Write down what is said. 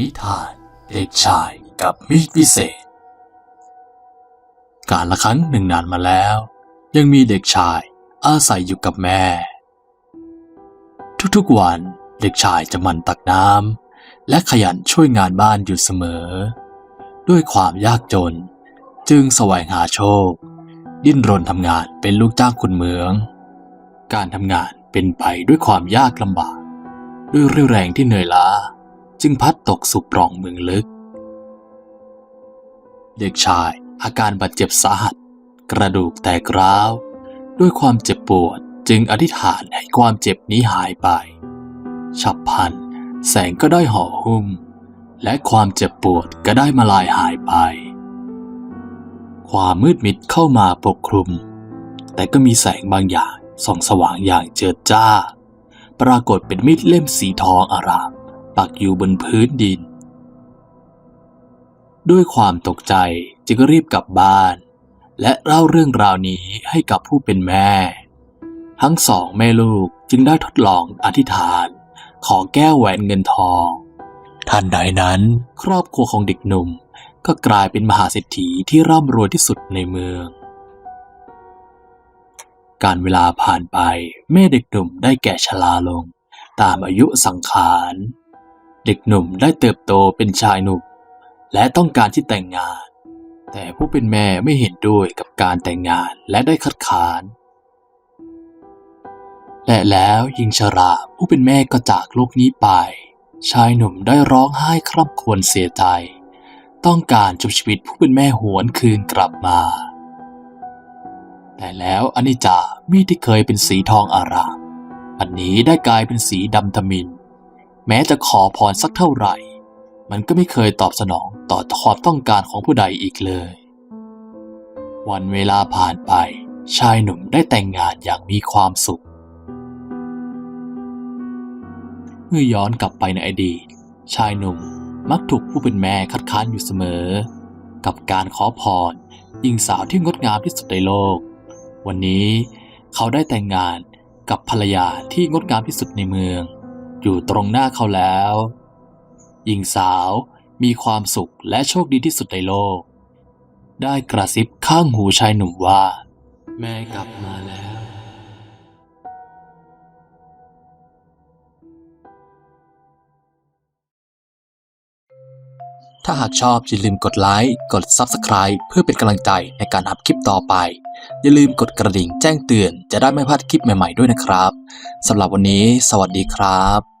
นิทานเด็กชายกับมีดวิเศษ การละครั้งหนึ่งนานมาแล้ว ยังมีเด็กชายอาศัยอยู่กับแม่ ทุกๆวันเด็กชายจะมันตักน้ำและขยันช่วยงานบ้านอยู่เสมอ ด้วยความยากจน จึงแสวงหาโชค ดิ้นรนทำงานเป็นลูกจ้างคนเมือง การทำงานเป็นไปด้วยความยากลำบาก ด้วยเรี่ยวแรงที่เหนื่อยล้า จึงพัดตกสู่ปล่องเมืองลึก เด็กชายอาการบาดเจ็บสาหัส กระดูกแตกร้าว ด้วยความเจ็บปวดจึงอธิษฐานให้ความเจ็บนี้หายไป ฉับพลันแสงก็ได้ห่อหุ้ม และความเจ็บปวดก็ได้มาลายหายไป ความมืดมิดเข้ามาปกคลุม แต่ก็มีแสงบางอย่างส่องสว่างอย่างเจิดจ้า ปรากฏเป็นมีดเล่มสีทองอาราม ปักอยู่บนพื้นดิน ด้วยความตกใจจึงรีบกลับบ้าน และเล่าเรื่องราวนี้ให้กับผู้เป็นแม่ ทั้งสองแม่ลูกจึงได้ทดลองอธิษฐาน ขอแก้วแหวนเงินทองทันใดนั้นครอบครัวของเด็กหนุ่มก็กลายเป็นมหาเศรษฐีที่ร่ำรวยที่สุดในเมือง การเวลาผ่านไปแม่เด็กหนุ่มได้แก่ชราลง ตามอายุสังขาร เด็กหนุ่มได้เติบโตเป็นชายหนุ่ม และต้องการที่แต่งงาน แต่ผู้เป็นแม่ไม่เห็นด้วยกับการแต่งงานและได้คัดค้าน และแล้วหญิงชราผู้เป็นแม่ก็จากโลกนี้ไป ชายหนุ่มได้ร้องไห้คร่ำครวญเสียใจ ต้องการจบชีวิตผู้เป็นแม่หวนคืนกลับมา แต่แล้วอนิจจามีดที่เคยเป็นสีทองอารามอันนี้ได้กลายเป็นสีดำทมิน แม้จะขอพรสักเท่าไหร่ มันก็ไม่เคยตอบสนองต่อความต้องการของผู้ใดอีกเลย วันเวลาผ่านไป ชายหนุ่มได้แต่งงานอย่างมีความสุข เมื่อย้อนกลับไปในอดีต ชายหนุ่มมักถูกผู้เป็นแม่คัดค้านอยู่เสมอ กับการขอพรหญิงสาวที่งดงามที่สุดในโลก วันนี้เขาได้แต่งงานกับภรรยาที่งดงามที่สุดในเมือง อยู่ตรงหน้าเขาแล้ว หญิงสาวมีความสุขและโชคดีที่สุดในโลก ได้กระซิบข้างหูชายหนุ่มว่า แม่กลับมาแล้ว ถ้าหากชอบอย่าลืมกดไลค์ กด Subscribe เพื่อเป็นกำลังใจในการทำคลิปต่อไป อย่าลืมกดกระดิ่งแจ้งเตือนจะได้ไม่พลาดคลิปใหม่ๆด้วยนะครับสำหรับวันนี้ สวัสดีครับ